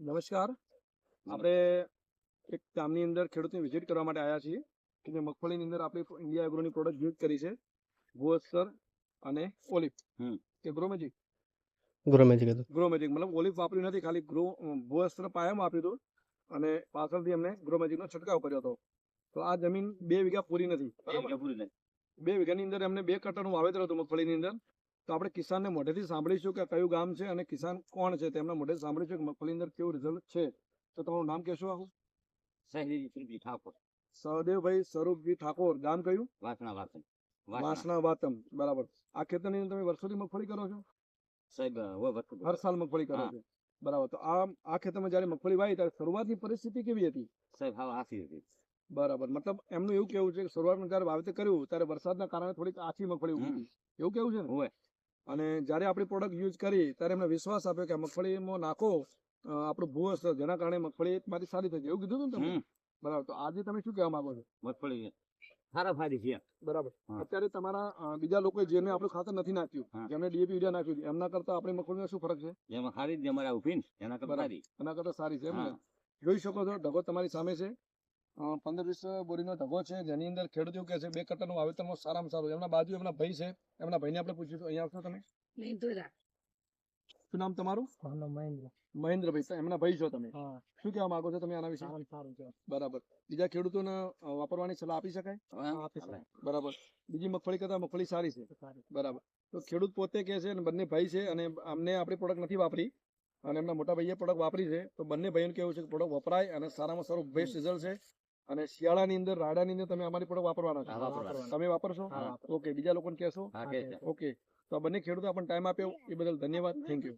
નમસ્કાર. આપણે એક ગામની અંદર ખેડૂતની વિઝિટ કરવા માટે આવ્યા છીએ કે જે મગફળીની અંદર આપણે ઇન્ડિયા એગ્રોની પ્રોડક્ટ યુઝ કરી છે ભુવસ્તર અને ઓલિફ કે ગ્રોમેજિક? ગ્રોમેજિક ગ્રોમેજિક મતલબ ઓલિફ વાપર્યું નથી ખાલી ગ્રો ભુવસ્ત્ર પાયામાં આપ્યું હતું અને પાછળથી એમને ગ્રોમેજિકનો છંટકાવ કર્યો હતો. તો આ જમીન બે વીઘા પૂરી નથી? બે વીઘાની અંદર એમને બે કટરનું વાવેતર હતું મગફળીની અંદર. તો આપણે કિસાનને મોઢેથી સાંભળીશું કે કયું ગામ છે અને કિસાન કોણ છે? તેમના મોઢે સાંભળીશું કે મગફળી અંદર કેવું રિઝલ્ટ છે? તો તમારું નામ કહેશો આવું? સહેલી ઠાકોર. સહદેવભાઈ સ્વરૂપજી ઠાકોર. ગામ કયું? વાસણા વાસણ. વાસણા વાતમ બરાબર. આ ખેતરની અંદર તમે વર્ષોથી મગફળી કરો છો? સાહેબ હર સાલ મગફળી કરો છો. બરાબર. તો આ આ ખેતરમાં જ્યારે મગફળી વાવી ત્યારે શરૂઆતની પરિસ્થિતિ કેવી હતી? સાહેબ હા આથી હતી. બરાબર. મતલબ એમનું એવું કેવું છે કે શરૂઆતમાં જ્યારે વાવેતર કર્યું ત્યારે વરસાદના કારણે થોડીક આછી મગફળી ઉગી એવું કેવું છે ને? હોય. અને જ્યારે આપણી પ્રોડક્ટ યુઝ કરી ત્યારે એમને વિશ્વાસ આપ્યો કે મગફળીમાં નાખો આપણું ભૂ હશે જેના કારણે મગફળી મારી સારી થઈ એવું કીધું હતું ને તમે? બરાબર. તો આજે તમે શું કહેવા માંગો છો? મગફળી સારા ફાયદી છે. બરાબર. અત્યારે તમારા બીજા લોકો જેને આપણું ખાતર નથી નાખ્યું. જેમને ડીએપી યુરિયા નાખ્યું છે, એમના કરતા આપણી મગફળીમાં શું ફરક છે? એમાં સારી જ અમારા ઊભી એના કરતા સારી. એના કરતા સારી છે એમ જોઈ શકો છો ઢગો તમારી સામે છે. પંદર વીસ બોરીનો ઢગો છે જેની અંદર ખેડૂત કે છે બે કટ્ટાનું વાવેતરમાં સારામાં સારું. એમના બાજુ એમના ભાઈ છે એમના ભાઈને આપણે પૂછ્યું અહીંયા આવશો તમે? શું નામ તમારું? મહેન્દ્રભાઈ એમના ભાઈ છો તમે? શું કહેવા માંગો છો તમે આના વિશે? બરાબર. બીજા ખેડૂતોને વાપરવાની સલાહ આપી શકાય? હવે બરાબર. બીજી મગફળી કરતા મગફળી સારી છે. બરાબર. તો ખેડૂત પોતે કહે છે અને બંને ભાઈ છે અને અમને આપણી પ્રોડક્ટ નથી વાપરી અને એમના મોટા ભાઈએ પ્રોડક્ટ વાપરી છે તો બંને ભાઈઓને કેવું છે કે પ્રોડક્ટ વપરાય અને સારામાં સારું બેસ્ટ રિઝલ્ટ છે. અને શિયાળાની અંદર રાડાની અંદર તમે અમારી પ્રોડક્ટ વાપરવાના છો. તમે વાપરશો ઓકે બીજા લોકોને કહેશો? ઓકે તો આ બંને ખેડૂતો આપણને ટાઈમ આપ્યો. એ બદલ ધન્યવાદ. Thank you